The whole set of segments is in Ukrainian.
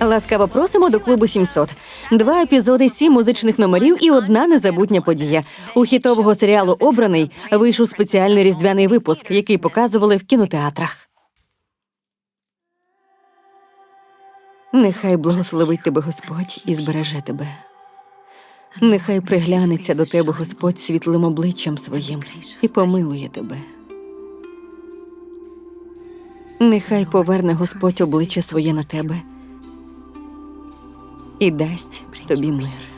Ласкаво просимо до клубу 700. Два епізоди, сім музичних номерів і одна незабутня подія. У хітового серіалу Обраний вийшов спеціальний різдвяний випуск, який показували в кінотеатрах. Нехай благословить тебе Господь і збереже тебе. Нехай приглянеться до тебе Господь світлим обличчям своїм і помилує тебе. Нехай поверне Господь обличчя своє на тебе і дасть тобі мир.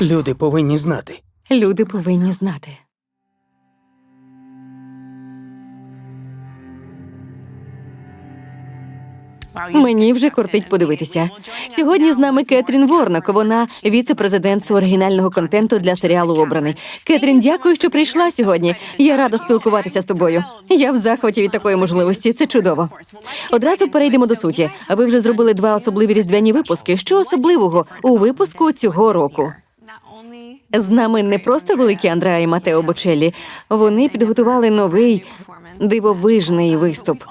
Люди повинні знати. Люди повинні знати. Мені вже кортить подивитися. Сьогодні з нами Кетрін Ворнок. Вона віце-президент з оригінального контенту для серіалу Обраний. Кетрін, дякую, що прийшла сьогодні. Я рада спілкуватися з тобою. Я в захваті від такої можливості. Це чудово. Одразу перейдемо до суті. Ви вже зробили два особливі різдвяні випуски. Що особливого у випуску цього року? З нами не просто великі Андреа і Матео Бочелі. Вони підготували новий дивовижний виступ.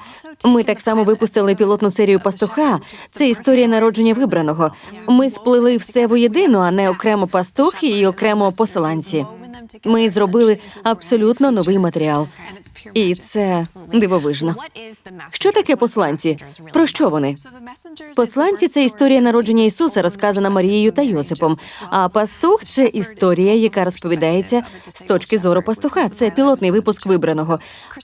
Ми так само випустили пілотну серію пастуха. Це історія народження вибраного. Ми сплели все воєдино, а не окремо пастухи і окремо посиланці. Ми зробили абсолютно новий матеріал. І це дивовижно. Що таке посланці? Про що вони? Посланці це історія народження Ісуса, розказана Марією та Йосипом. А пастух це історія, яка розповідається з точки зору пастуха. Це пілотний випуск вибраного.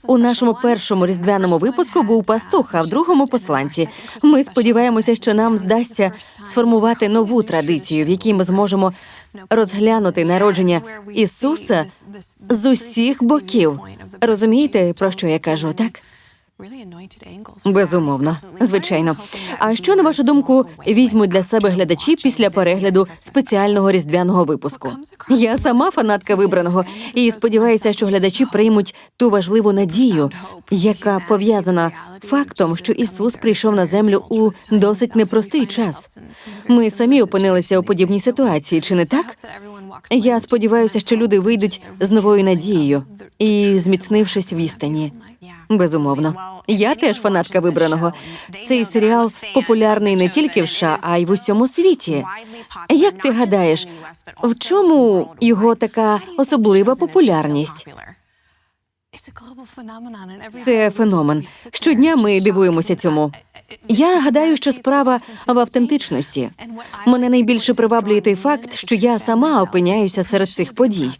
У нашому першому різдвяному випуску був пастух, а в другому посланці. Ми сподіваємося, що нам вдасться сформувати нову традицію, в якій ми зможемо розглянути народження Ісуса з усіх боків. Розумієте, про що я кажу, так? Безумовно, звичайно. А що на вашу думку візьмуть для себе глядачі після перегляду спеціального різдвяного випуску? Я сама фанатка вибраного і сподіваюся, що глядачі приймуть ту важливу надію, яка пов'язана фактом, що Ісус прийшов на землю у досить непростий час. Ми самі опинилися у подібній ситуації, чи не так? Я сподіваюся, що люди вийдуть з новою надією і зміцнившись в істині. Безумовно, я теж фанатка вибраного. Цей серіал популярний не тільки в США, а й в усьому світі. Як ти гадаєш, в чому його така особлива популярність? Це феномен. Щодня ми дивуємося цьому. Я гадаю, що справа в автентичності. Мене найбільше приваблює той факт, що я сама опиняюся серед цих подій.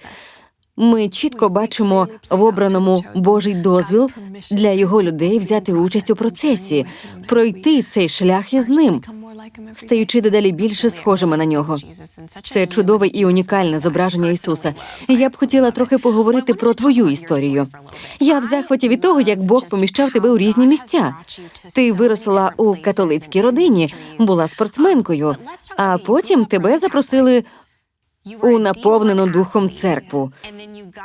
Ми чітко бачимо в обраному Божий дозвіл для його людей взяти участь у процесі, пройти цей шлях із ним, стаючи дедалі більше схожими на нього. Це чудове і унікальне зображення Ісуса. Я б хотіла трохи поговорити про твою історію. Я в захваті від того, як Бог поміщав тебе у різні місця. Ти виросла у католицькій родині, була спортсменкою, а потім тебе запросили у наповнену духом церкву.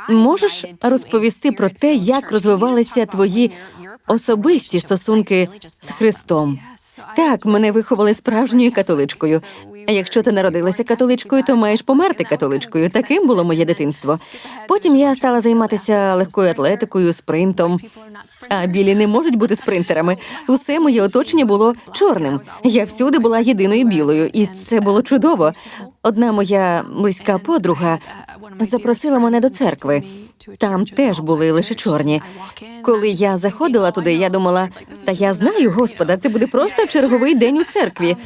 Можеш розповісти про те, як розвивалися твої особисті стосунки з Христом? Так, мене виховали справжньою католичкою. Якщо ти народилася католичкою, то маєш померти католичкою. Таким було моє дитинство. Потім я стала займатися легкою атлетикою, спринтом. А білі не можуть бути спринтерами. Усе моє оточення було чорним. Я всюди була єдиною білою, і це було чудово. Одна моя близька подруга запросила мене до церкви. Там теж були лише чорні. Коли я заходила туди, я думала, та я знаю, Господа, це буде просто черговий день у церкві.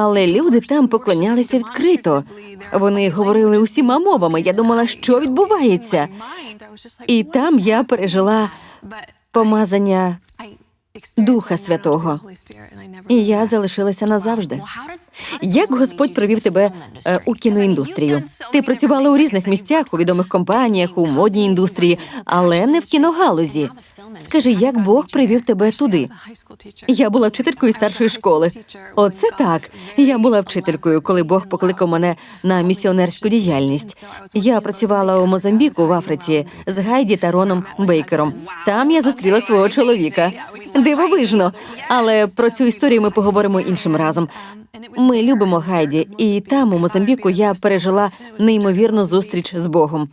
Але люди там поклонялися відкрито. Вони говорили усіма мовами. Я думала, що відбувається. І там я пережила помазання Духа Святого. І я залишилася назавжди. Як Господь привів тебе е, у кіноіндустрію? Ти працювала у різних місцях, у відомих компаніях, у модній індустрії, але не в кіногалузі. Скажи, як Бог привів тебе туди? Я була вчителькою старшої школи. Оце так. Я була вчителькою, коли Бог покликав мене на місіонерську діяльність. Я працювала у Мозамбіку в Африці з Гайді та Роном Бейкером. Там я зустріла свого чоловіка. Дивовижно. Але про цю історію ми поговоримо іншим разом. Ми любимо Гайді, і там, у Мозамбіку, я пережила неймовірну зустріч з Богом.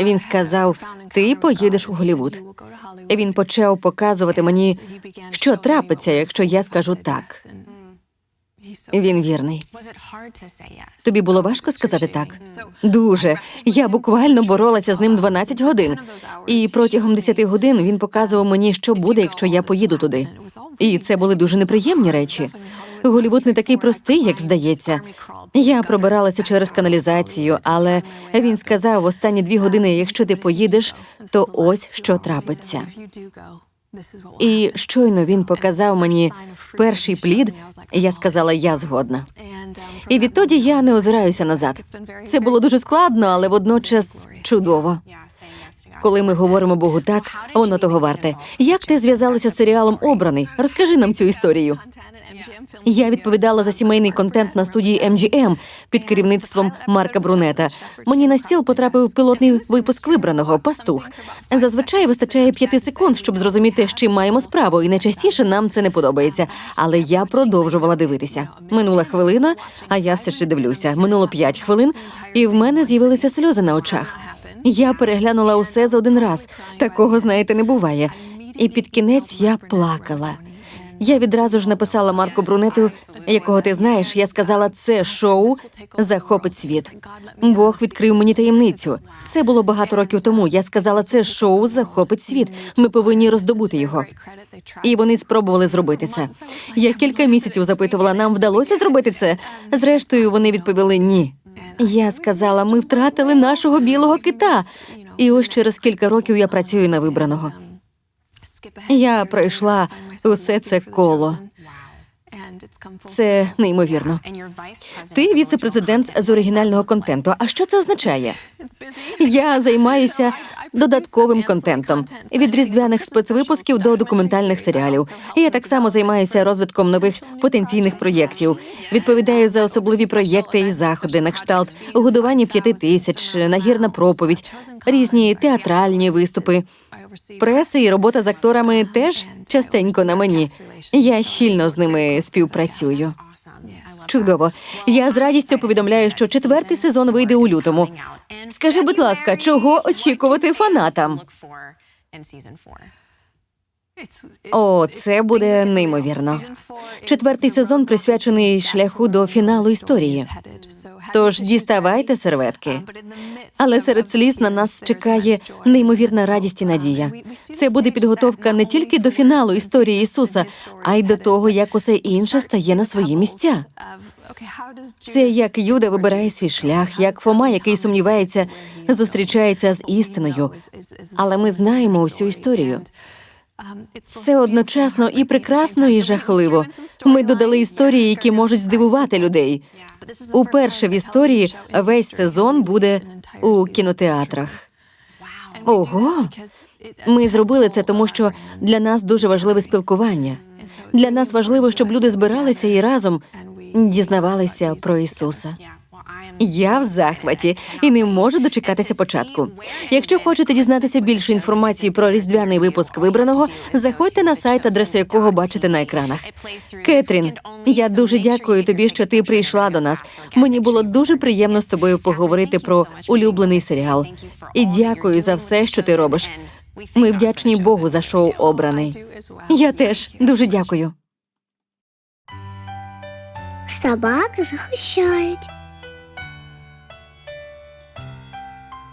Він сказав: Ти поїдеш у Голівуд. Він почав показувати мені, що трапиться, якщо я скажу так. Він вірний. Тобі було важко сказати так? Дуже. Я буквально боролася з ним 12 годин. І протягом 10 годин він показував мені, що буде, якщо я поїду туди. І це були дуже неприємні речі. Голівуд не такий простий, як здається. Я пробиралася через каналізацію, але він сказав в останні дві години: якщо ти поїдеш, то ось що трапиться. І щойно він показав мені перший плід, я сказала, я згодна. І відтоді я не озираюся назад. Це було дуже складно, але водночас чудово. Коли ми говоримо Богу так, воно того варте. Як ти зв'язалася з серіалом Обраний? Розкажи нам цю історію. Я відповідала за сімейний контент на студії MGM під керівництвом Марка Брунета. Мені на стіл потрапив пілотний випуск вибраного пастух. Зазвичай вистачає п'яти секунд, щоб зрозуміти, з чим маємо справу, і найчастіше нам це не подобається. Але я продовжувала дивитися. Минула хвилина, а я все ще дивлюся. Минуло п'ять хвилин, і в мене з'явилися сльози на очах. Я переглянула усе за один раз. Такого, знаєте, не буває. І під кінець я плакала. Я відразу ж написала Марку Брунету, якого ти знаєш. Я сказала, це шоу захопить світ. Бог відкрив мені таємницю. Це було багато років тому. Я сказала, це шоу захопить світ. Ми повинні роздобути його. І вони спробували зробити це. Я кілька місяців запитувала, нам вдалося зробити це. Зрештою, вони відповіли ні. Я сказала, ми втратили нашого білого кита. І ось через кілька років я працюю на вибраного. Я пройшла усе це коло. Це неймовірно. Ти віце-президент з оригінального контенту. А що це означає? Я займаюся додатковим контентом від різдвяних спецвипусків до документальних серіалів. Я так само займаюся розвитком нових потенційних проєктів. Відповідаю за особливі проєкти і заходи на кшталт годування п'яти тисяч, нагірна проповідь, різні театральні виступи. Преса і робота з акторами теж частенько на мені. Я щільно з ними співпрацюю. Чудово. Я з радістю повідомляю, що четвертий сезон вийде у лютому. Скажи, будь ласка, чого очікувати фанатам? О, це буде неймовірно. Четвертий сезон присвячений шляху до фіналу історії. Тож діставайте серветки. Але серед сліз на нас чекає неймовірна радість і надія. Це буде підготовка не тільки до фіналу історії Ісуса, а й до того, як усе інше стає на свої місця. Це як Юда вибирає свій шлях, як Фома, який сумнівається, зустрічається з істиною. Але ми знаємо усю історію. Це одночасно і прекрасно, і жахливо. Ми додали історії, які можуть здивувати людей. Уперше в історії весь сезон буде у кінотеатрах. Ого! Ми зробили це, тому що для нас дуже важливе спілкування. Для нас важливо, щоб люди збиралися і разом дізнавалися про Ісуса. Я в захваті і не можу дочекатися початку. Якщо хочете дізнатися більше інформації про різдвяний випуск вибраного, заходьте на сайт, адресу якого бачите на екранах. Кетрін, я дуже дякую тобі, що ти прийшла до нас. Мені було дуже приємно з тобою поговорити про улюблений серіал. І дякую за все, що ти робиш. Ми вдячні Богу за шоу обраний. Я теж дуже дякую. Собаки захищають.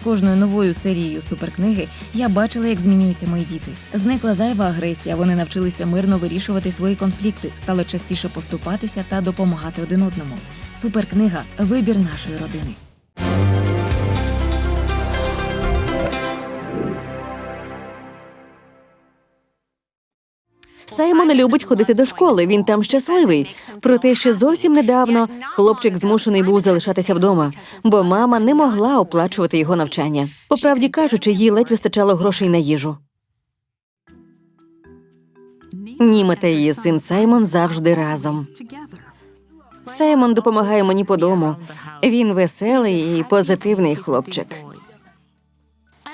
З кожною новою серією суперкниги я бачила, як змінюються мої діти. Зникла зайва агресія. Вони навчилися мирно вирішувати свої конфлікти, стали частіше поступатися та допомагати один одному. Суперкнига вибір нашої родини. Саймон любить ходити до школи. Він там щасливий. Проте ще зовсім недавно хлопчик змушений був залишатися вдома, бо мама не могла оплачувати його навчання. По правді кажучи, їй ледь вистачало грошей на їжу. Німа та її син Саймон завжди разом. Саймон допомагає мені по дому. Він веселий і позитивний хлопчик.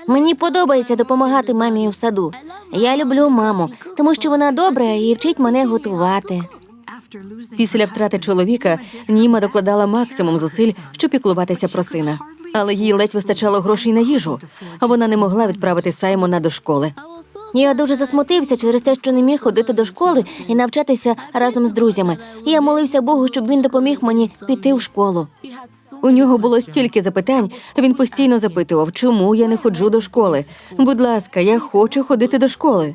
Мені подобається допомагати мамі в саду. Я люблю маму, тому що вона добра і вчить мене готувати. Після втрати чоловіка Німа докладала максимум зусиль, щоб піклуватися про сина. Але їй ледь вистачало грошей на їжу, а вона не могла відправити Саймона до школи. Я дуже засмутився через те, що не міг ходити до школи і навчатися разом з друзями. Я молився Богу, щоб він допоміг мені піти в школу. У нього було стільки запитань. Він постійно запитував, чому я не ходжу до школи. Будь ласка, я хочу ходити до школи.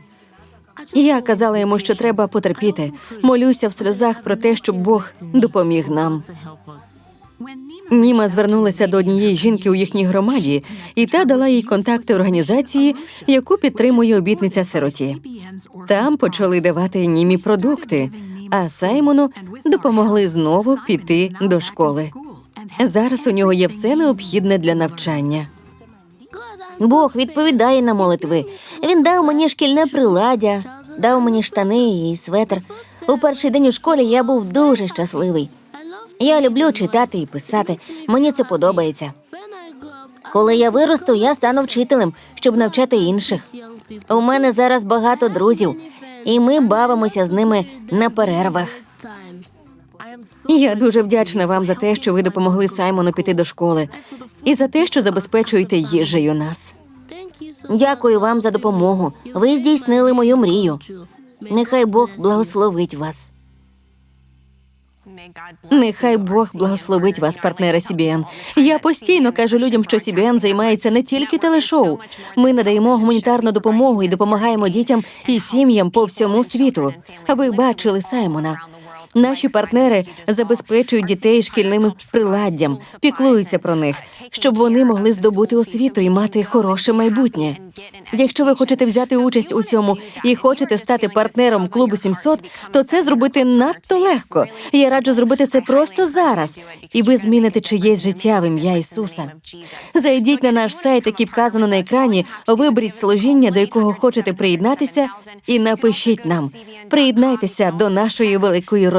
Я казала йому, що треба потерпіти. Молюся в сльозах про те, щоб Бог допоміг нам. Німа звернулася до однієї жінки у їхній громаді, і та дала їй контакти організації, яку підтримує обітниця сироті. Там почали давати німі продукти, а Саймону допомогли знову піти до школи. Зараз у нього є все необхідне для навчання. Бог відповідає на молитви. Він дав мені шкільне приладдя, дав мені штани і светр. У перший день у школі я був дуже щасливий. Я люблю читати і писати. Мені це подобається. Коли я виросту, я стану вчителем, щоб навчати інших. У мене зараз багато друзів, і ми бавимося з ними на перервах. Я дуже вдячна вам за те, що ви допомогли Саймону піти до школи, і за те, що забезпечуєте їжею нас. Дякую вам за допомогу. Ви здійснили мою мрію. Нехай Бог благословить вас. Нехай Бог благословить вас, партнери CBN. Я постійно кажу людям, що CBN займається не тільки телешоу. Ми надаємо гуманітарну допомогу і допомагаємо дітям і сім'ям по всьому світу. Ви бачили Саймона. Наші партнери забезпечують дітей шкільним приладдям, піклуються про них, щоб вони могли здобути освіту і мати хороше майбутнє. Якщо ви хочете взяти участь у цьому і хочете стати партнером клубу 700, то це зробити надто легко. Я раджу зробити це просто зараз, і ви зміните чиєсь життя в ім'я Ісуса. Зайдіть на наш сайт, який вказано на екрані, виберіть служіння, до якого хочете приєднатися, і напишіть нам. Приєднайтеся до нашої великої родини.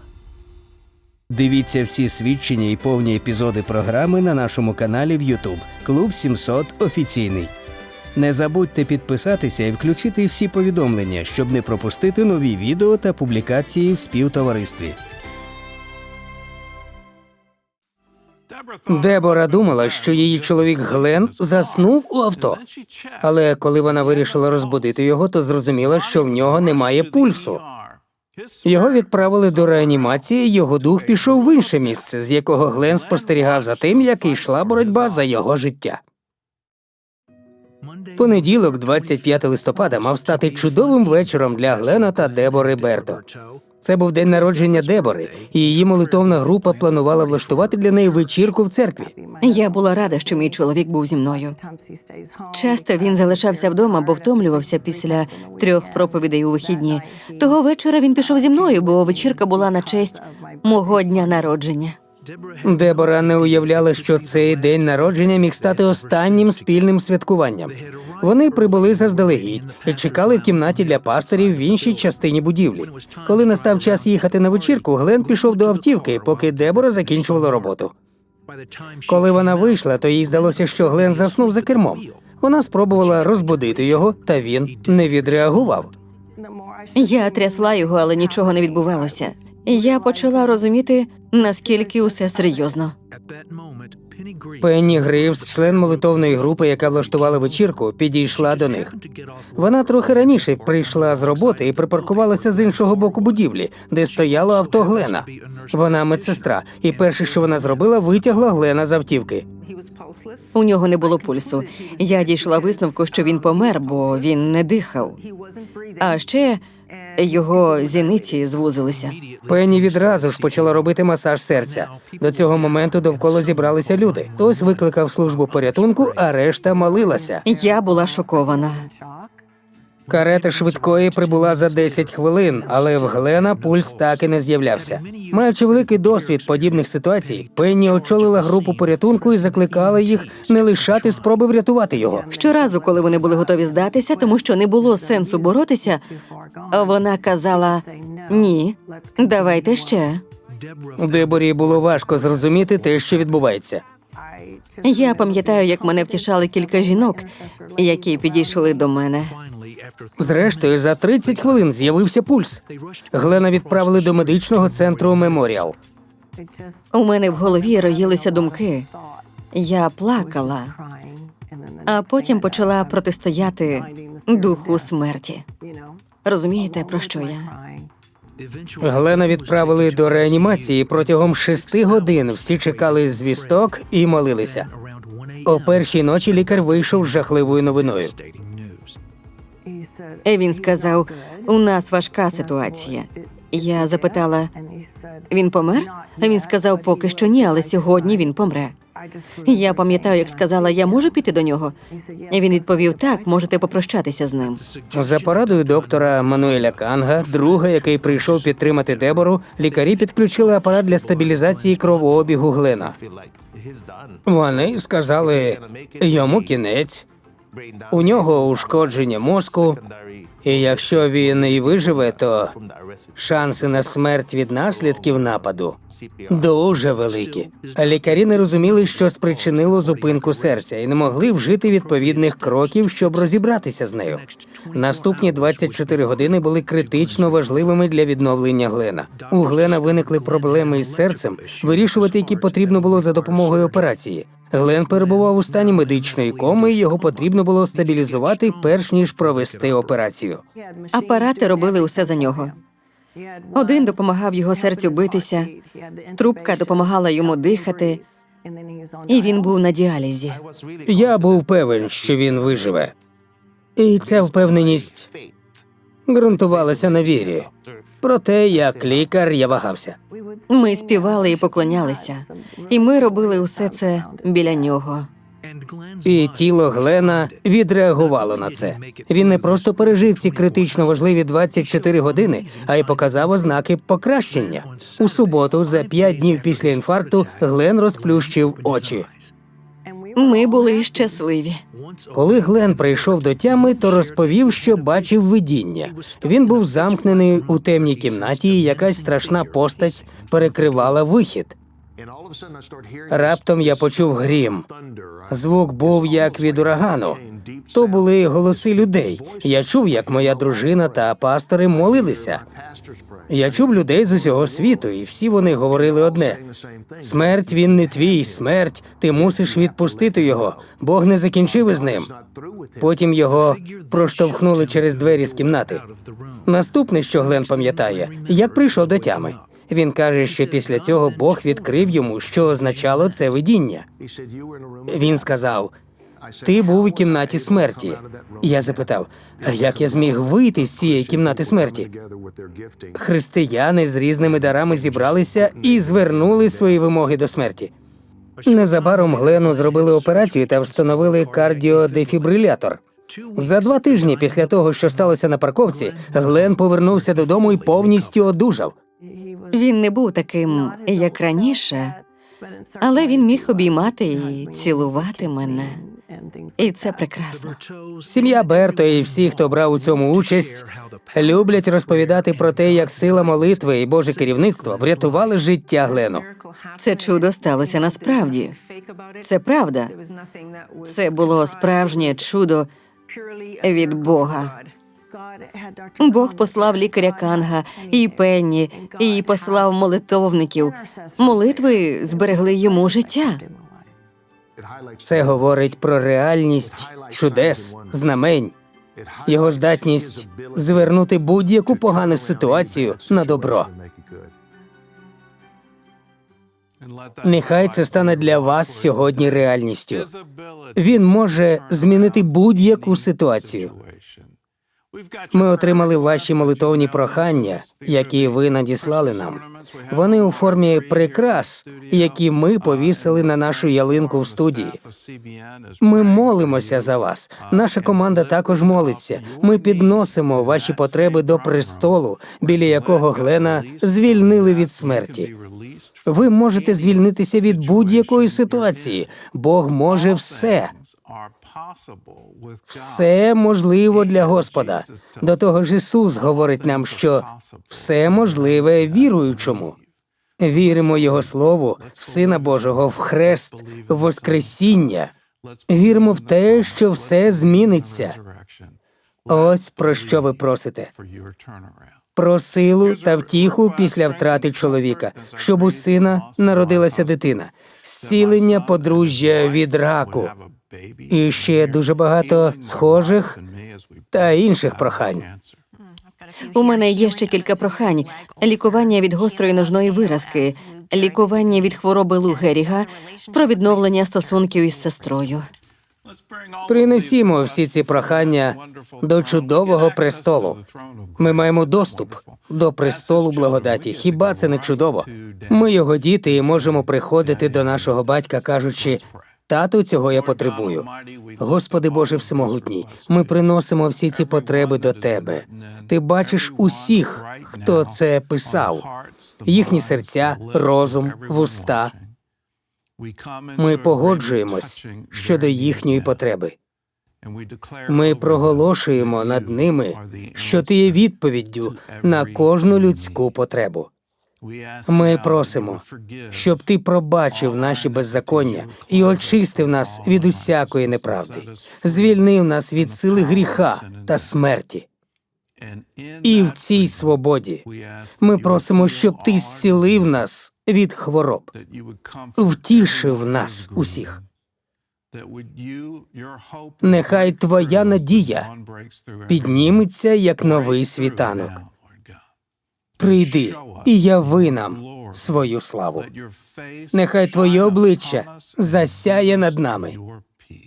Дивіться всі свідчення і повні епізоди програми на нашому каналі в YouTube Клуб 700 офіційний. Не забудьте підписатися і включити всі повідомлення, щоб не пропустити нові відео та публікації в співтоваристві. Дебора думала, що її чоловік Глен заснув у авто. Але коли вона вирішила розбудити його, то зрозуміла, що в нього немає пульсу. Його відправили до реанімації, його дух пішов в інше місце, з якого Глен спостерігав за тим, як йшла боротьба за його життя. Понеділок, 25 листопада, мав стати чудовим вечором для Глена та Дебори Бердо. Це був день народження Дебори, і її молитовна група планувала влаштувати для неї вечірку в церкві. Я була рада, що мій чоловік був зі мною. Часто він залишався вдома, бо втомлювався після трьох проповідей у вихідні. Того вечора він пішов зі мною, бо вечірка була на честь мого дня народження. Дебора не уявляла, що цей день народження міг стати останнім спільним святкуванням. Вони прибули заздалегідь і чекали в кімнаті для пасторів в іншій частині будівлі. Коли настав час їхати на вечірку, Глен пішов до автівки, поки Дебора закінчувала роботу. Коли вона вийшла, то їй здалося, що Глен заснув за кермом. Вона спробувала розбудити його, та він не відреагував. Я трясла його, але нічого не відбувалося. Я почала розуміти, наскільки усе серйозно. Пенні Гривс, член молитовної групи, яка влаштувала вечірку, підійшла до них. Вона трохи раніше прийшла з роботи і припаркувалася з іншого боку будівлі, де стояло авто Глена. Вона медсестра, і перше, що вона зробила, витягла Глена з автівки. У нього не було пульсу. Я дійшла висновку, що він помер, бо він не дихав. А ще його зіниці звузилися. Пенні відразу ж почала робити масаж серця. До цього моменту довкола зібралися люди. Хтось викликав службу порятунку, а решта молилася. Я була шокована. Карета швидкої прибула за 10 хвилин, але в Глена пульс так і не з'являвся. Маючи великий досвід подібних ситуацій, Пенні очолила групу порятунку і закликала їх не лишати спроби врятувати його. Щоразу, коли вони були готові здатися, тому що не було сенсу боротися, вона казала: ні, давайте ще. Деборі було важко зрозуміти те, що відбувається. Я пам'ятаю, як мене втішали кілька жінок, які підійшли до мене. Зрештою, за 30 хвилин з'явився пульс. Глена відправили до медичного центру Меморіал. У мене в голові роїлися думки. Я плакала, а потім почала протистояти духу смерті. Розумієте, про що я? Глена відправили до реанімації. Протягом шести годин всі чекали звісток і молилися. О першій ночі лікар вийшов з жахливою новиною. І він сказав: у нас важка ситуація. Я запитала, він помер? Він сказав, поки що ні, але сьогодні він помре. Я пам'ятаю, як сказала, я можу піти до нього. І він відповів: так, можете попрощатися з ним. За порадою доктора Мануеля Канга, друга, який прийшов підтримати Дебору, лікарі підключили апарат для стабілізації кровообігу Глена. Вони сказали йому кінець, у нього ушкодження мозку, і якщо він і виживе, то шанси на смерть від наслідків нападу дуже великі. Лікарі не розуміли, що спричинило зупинку серця, і не могли вжити відповідних кроків, щоб розібратися з нею. Наступні 24 години були критично важливими для відновлення Глена. У Глена виникли проблеми із серцем, вирішувати які потрібно було за допомогою операції. Глен перебував у стані медичної коми, і його потрібно було стабілізувати, перш ніж провести операцію. Апарати робили усе за нього. Один допомагав його серцю битися, трубка допомагала йому дихати, і він був на діалізі. Я був певен, що він виживе. І ця впевненість ґрунтувалася на вірі. Проте, як лікар, я вагався. Ми співали і поклонялися, і ми робили усе це біля нього. І тіло Глена відреагувало на це. Він не просто пережив ці критично важливі 24 години, а й показав ознаки покращення. У суботу, за п'ять днів після інфаркту, Глен розплющив очі. Ми були щасливі. Коли Глен прийшов до тями, то розповів, що бачив видіння. Він був замкнений у темній кімнаті, і якась страшна постать перекривала вихід. Раптом я почув грім. Звук був як від урагану. То були голоси людей. Я чув, як моя дружина та пастори молилися. Я чув людей з усього світу, і всі вони говорили одне: смерть він не твій, смерть, ти мусиш відпустити його. Бог не закінчив із ним. Потім його проштовхнули через двері з кімнати. Наступне, що Глен пам'ятає, як прийшов до тями. Він каже, що після цього Бог відкрив йому, що означало це видіння. Він сказав: Ти був у кімнаті смерті. Я запитав, як я зміг вийти з цієї кімнати смерті? Християни з різними дарами зібралися і звернули свої вимоги до смерті. Незабаром Глену зробили операцію та встановили кардіодефібрилятор. За два тижні після того, що сталося на парковці, Глен повернувся додому і повністю одужав. Він не був таким, як раніше, Але він міг обіймати і цілувати мене. І це прекрасно. Сім'я Берто і всі, хто брав у цьому участь, люблять розповідати про те, як сила молитви і Боже керівництво врятували життя Глену. Це чудо сталося насправді. Це правда. Це було справжнє чудо від Бога. Бог послав лікаря Канга і Пенні, і послав молитовників. Молитви зберегли йому життя. Це говорить про реальність чудес, знамень, його здатність звернути будь-яку погану ситуацію на добро. Нехай це стане для вас сьогодні реальністю. Він може змінити будь-яку ситуацію. Ми отримали ваші молитовні прохання, які ви надіслали нам. Вони у формі прикрас, які ми повісили на нашу ялинку в студії. Ми молимося за вас. Наша команда також молиться. Ми підносимо ваші потреби до престолу, біля якого Глена звільнили від смерті. Ви можете звільнитися від будь-якої ситуації. Бог може все. Все можливо для Господа. До того ж, Ісус говорить нам, що все можливе віруючому. Віримо Його Слову, в Сина Божого, в хрест, в Воскресіння. Віримо в те, що все зміниться. Ось про що ви просите. Про силу та втіху після втрати чоловіка, щоб у сина народилася дитина, зцілення подружжя від раку. І ще дуже багато схожих та інших прохань. У мене є ще кілька прохань: лікування від гострої ножної виразки, лікування від хвороби Лу Геріга, про відновлення стосунків із сестрою. Принесімо всі ці прохання до чудового престолу. Ми маємо доступ до престолу благодаті. Хіба це не чудово? Ми його діти і можемо приходити до нашого батька, кажучи. Тату, цього я потребую. Господи Боже Всемогутній, ми приносимо всі ці потреби до Тебе. Ти бачиш усіх, хто це писав, їхні серця, розум, вуста. Ми погоджуємось щодо їхньої потреби. Ми проголошуємо над ними, що ти є відповіддю на кожну людську потребу. Ми просимо, щоб ти пробачив наші беззаконня і очистив нас від усякої неправди, звільнив нас від сили гріха та смерті. І в цій свободі ми просимо, щоб ти зцілив нас від хвороб, втішив нас усіх. Нехай твоя надія підніметься як новий світанок. Прийди і яви нам свою славу. Нехай твоє обличчя засяє над нами.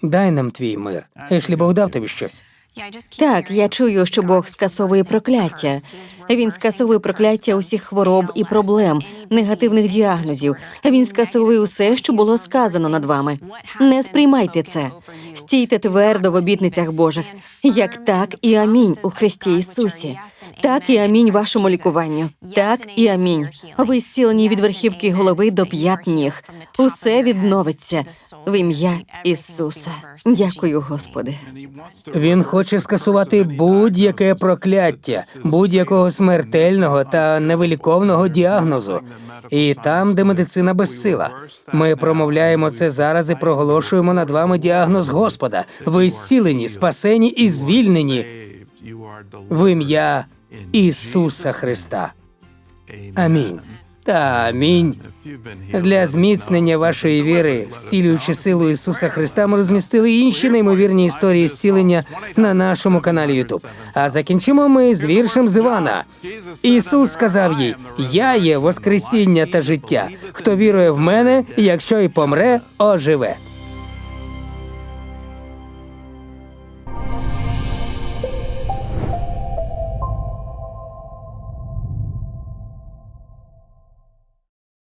Дай нам твій мир. Ешлі Бог дав тобі щось. Так, я чую, що Бог скасовує прокляття. Він скасовує прокляття усіх хвороб і проблем, негативних діагнозів. Він скасовує усе, що було сказано над вами. Не сприймайте це. Стійте твердо в обітницях Божих, як так і амінь у Христі Ісусі. Так і амінь вашому лікуванню. Так і амінь. Ви зцілені від верхівки голови до п'ят ніг. Усе відновиться в ім'я Ісуса. Дякую, Господи. Він хоче скасувати будь-яке прокляття, будь-якого смертельного та невиліковного діагнозу. І там, де медицина безсила. Ми промовляємо це зараз і проголошуємо над вами діагноз Господа. Ви зцілені, спасені і звільнені в ім'я Ісуса Христа. Амінь. Та амінь. Для зміцнення вашої віри, зцілюючи силу Ісуса Христа, ми розмістили інші неймовірні історії зцілення на нашому каналі YouTube. А закінчимо ми з віршем з Івана. Ісус сказав їй: Я є Воскресіння та життя. Хто вірує в мене, якщо й помре, оживе.